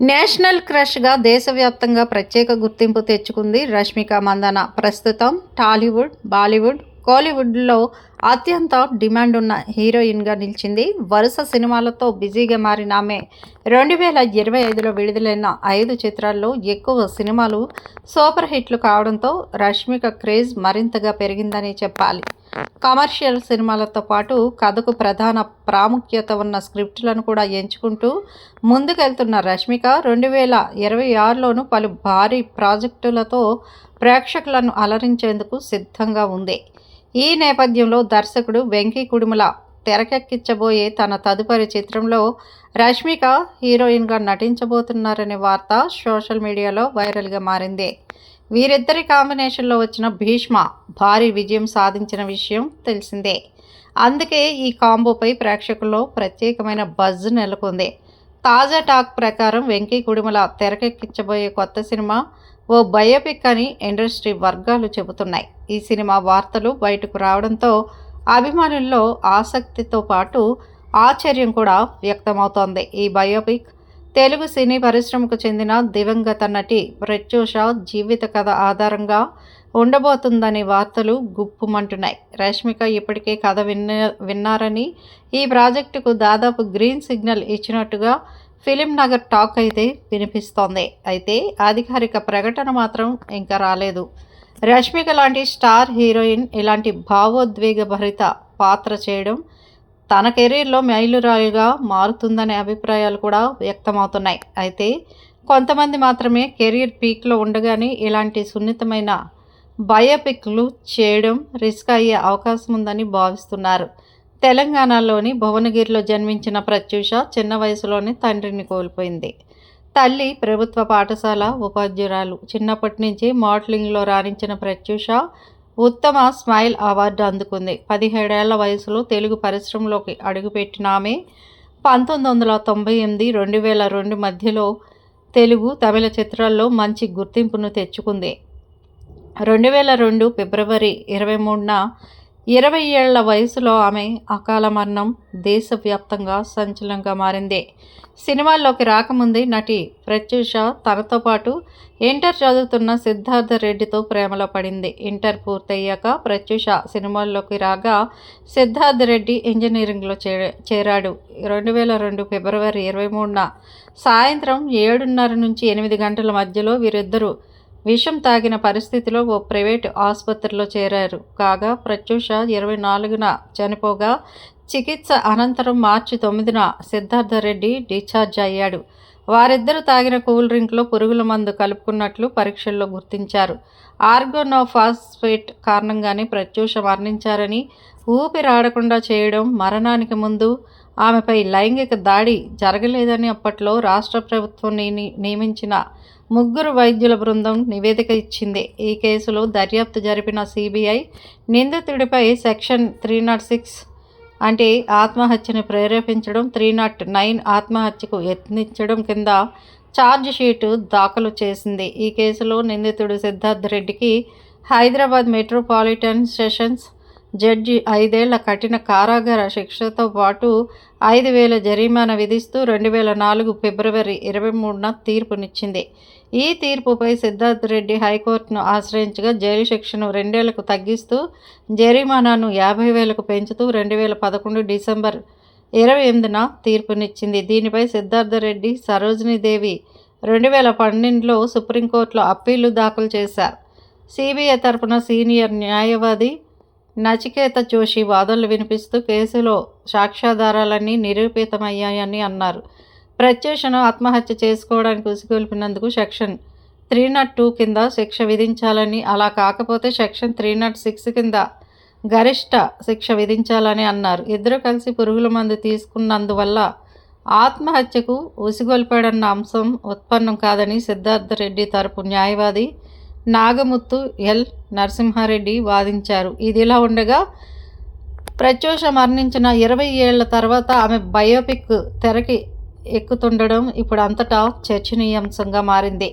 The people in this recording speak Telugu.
నేషనల్ క్రష్గా దేశవ్యాప్తంగా ప్రత్యేక గుర్తింపు తెచ్చుకుంది రష్మిక మందన. ప్రస్తుతం టాలీవుడ్ బాలీవుడ్ కోలీవుడ్లో అత్యంత డిమాండ్ ఉన్న హీరోయిన్గా నిలిచింది. వరుస సినిమాలతో బిజీగా మారిన ఆమె రెండు వేల ఇరవై ఐదులో విడుదలైన ఐదు చిత్రాల్లో ఎక్కువ సినిమాలు సూపర్ హిట్లు కావడంతో రష్మిక క్రేజ్ మరింతగా పెరిగిందని చెప్పాలి. కమర్షియల్ సినిమాలతో పాటు కథకు ప్రధాన ప్రాముఖ్యత ఉన్న స్క్రిప్టులను కూడా ఎంచుకుంటూ ముందుకెళ్తున్న రష్మిక రెండు వేల ఇరవై ఆరులోనూ పలు భారీ ప్రాజెక్టులతో ప్రేక్షకులను అలరించేందుకు సిద్ధంగా ఉంది. ఈ నేపథ్యంలో దర్శకుడు వెంకీ కుడుముల తెరకెక్కించబోయే తన తదుపరి చిత్రంలో రష్మిక హీరోయిన్గా నటించబోతున్నారనే వార్త సోషల్ మీడియాలో వైరల్గా మారింది. వీరిద్దరి కాంబినేషన్లో వచ్చిన భీష్మ భారీ విజయం సాధించిన విషయం తెలిసిందే. అందుకే ఈ కాంబోపై ప్రేక్షకుల్లో ప్రత్యేకమైన బజ్ నెలకొంది. తాజా టాక్ ప్రకారం వెంకీ కుడుమల తెరకెక్కించబోయే కొత్త సినిమా ఓ బయోపిక్ అని ఇండస్ట్రీ వర్గాలు చెబుతున్నాయి. ఈ సినిమా వార్తలు బయటకు రావడంతో అభిమానుల్లో ఆసక్తితో పాటు ఆశ్చర్యం కూడా వ్యక్తమవుతోంది. ఈ బయోపిక్ తెలుగు సినీ పరిశ్రమకు చెందిన దివంగత నటి ప్రత్యూష జీవిత కథ ఆధారంగా ఉండబోతుందనే వార్తలు గుప్పుమంటున్నాయి. రష్మిక ఇప్పటికే కథ విన్న విన్నారని ఈ ప్రాజెక్టుకు దాదాపు గ్రీన్ సిగ్నల్ ఇచ్చినట్టుగా ఫిలిం నగర్ టాక్ అయితే వినిపిస్తోంది. అయితే అధికారిక ప్రకటన మాత్రం ఇంకా రాలేదు. రష్మిక లాంటి స్టార్ హీరోయిన్ ఇలాంటి భావోద్వేగ భరిత పాత్ర చేయడం తన కెరీర్లో మైలురాయిగా మారుతుందనే అభిప్రాయాలు కూడా వ్యక్తమవుతున్నాయి. అయితే కొంతమంది మాత్రమే కెరీర్ పీక్లో ఉండగానే ఇలాంటి సున్నితమైన బయోపిక్లు చేయడం రిస్క్ అయ్యే అవకాశం ఉందని భావిస్తున్నారు. తెలంగాణలోని భువనగిరిలో జన్మించిన ప్రత్యూష చిన్న వయసులోనే తండ్రిని కోల్పోయింది. తల్లి ప్రభుత్వ పాఠశాల ఉపాధ్యురాలు చిన్నప్పటి నుంచి మోడలింగ్లో రాణించిన ప్రత్యూష ఉత్తమ స్మైల్ అవార్డు అందుకుంది. పదిహేడేళ్ళ వయసులో తెలుగు పరిశ్రమలోకి అడుగుపెట్టిన ఆమె పంతొమ్మిది వందల తొంభై ఎనిమిది రెండు వేల రెండు మధ్యలో తెలుగు తమిళ చిత్రాల్లో మంచి గుర్తింపును తెచ్చుకుంది. రెండు వేల రెండు ఫిబ్రవరి ఇరవై మూడున ఇరవై ఏళ్ళ వయసులో ఆమె అకాల మరణం దేశవ్యాప్తంగా సంచలనంగా మారింది. సినిమాల్లోకి రాకముందే నటి ప్రత్యూష తనతో పాటు ఇంటర్ చదువుతున్న సిద్ధార్థ రెడ్డితో ప్రేమలో పడింది. ఇంటర్ పూర్తయ్యాక ప్రత్యూష సినిమాల్లోకి రాగా సిద్ధార్థ రెడ్డి ఇంజనీరింగ్లో చే చేరాడు. రెండు వేల రెండు ఫిబ్రవరి ఇరవై మూడున సాయంత్రం ఏడున్నర నుంచి ఎనిమిది గంటల మధ్యలో వీరిద్దరూ విషం తాగిన పరిస్థితిలో ఓ ప్రైవేటు ఆసుపత్రిలో చేరారు. కాగా ప్రత్యూష ఇరవై నాలుగున చనిపోగా చికిత్స అనంతరం మార్చి తొమ్మిదిన సిద్ధార్థ రెడ్డి డిశ్చార్జ్ అయ్యాడు. వారిద్దరూ తాగిన కూల్ డ్రింక్లో పురుగుల మందు కలుపుకున్నట్లు పరీక్షల్లో గుర్తించారు. ఆర్గోనోఫాస్ఫేట్ కారణంగానే ప్రత్యూష మరణించారని ఊపిరాడకుండా చేయడం మరణానికి ముందు ఆమెపై లైంగిక దాడి జరగలేదని అప్పట్లో రాష్ట్ర ప్రభుత్వం నియమించిన ముగ్గురు వైద్యుల బృందం నివేదిక ఇచ్చింది. ఈ కేసులో దర్యాప్తు జరిపిన సిబిఐ నిందితుడిపై సెక్షన్ త్రీ నాట్ సిక్స్ అంటే ఆత్మహత్యను ప్రేరేపించడం త్రీ నాట్ నైన్ ఆత్మహత్యకు యత్నించడం కింద ఛార్జ్ షీటు దాఖలు చేసింది. ఈ కేసులో నిందితుడు సిద్ధార్థ్ రెడ్డికి హైదరాబాద్ మెట్రోపాలిటన్ సెషన్స్ జడ్జి ఐదేళ్ళ కఠిన కారాగార శిక్షతో పాటు ఐదు వేల జరిమానా విధిస్తూ రెండు వేల నాలుగు ఫిబ్రవరి ఇరవై మూడున తీర్పునిచ్చింది. ఈ తీర్పుపై సిద్ధార్థ్ రెడ్డి హైకోర్టును ఆశ్రయించగా జైలు శిక్షను రెండేళ్ళకు తగ్గిస్తూ జరిమానాను యాభై వేలకు పెంచుతూ రెండు వేల పదకొండు డిసెంబర్ ఇరవై ఎనిమిదిన తీర్పునిచ్చింది. దీనిపై సిద్ధార్థ రెడ్డి సరోజినీదేవి రెండు వేల పన్నెండులో సుప్రీంకోర్టులో అప్పీలు దాఖలు చేశారు. సిబిఐ తరపున సీనియర్ న్యాయవాది నచికేత జోషి వాదనలు వినిపిస్తూ కేసులో సాక్ష్యాధారాలన్నీ నిరూపితమయ్యాయని అన్నారు. ప్రత్యూషను ఆత్మహత్య చేసుకోవడానికి ఉసిగొల్పినందుకు సెక్షన్ త్రీ నాట్ టూ కింద శిక్ష విధించాలని అలా కాకపోతే సెక్షన్ త్రీ నాట్ సిక్స్ కింద గరిష్ట శిక్ష విధించాలని అన్నారు. ఇద్దరు కలిసి పురుగుల మందు తీసుకున్నందువల్ల ఆత్మహత్యకు ఉసిగొల్పాడన్న అంశం ఉత్పన్నం కాదని సిద్ధార్థ రెడ్డి తరపు న్యాయవాది నాగముత్తు ఎల్ నరసింహారెడ్డి వాదించారు. ఇదిలా ఉండగా ప్రత్యూష మరణించిన ఇరవై ఏళ్ళ తర్వాత ఆమె బయోపిక్ తెరకి ఎక్కుతుండడం ఇప్పుడు అంతటా చర్చనీయాంశంగా మారింది.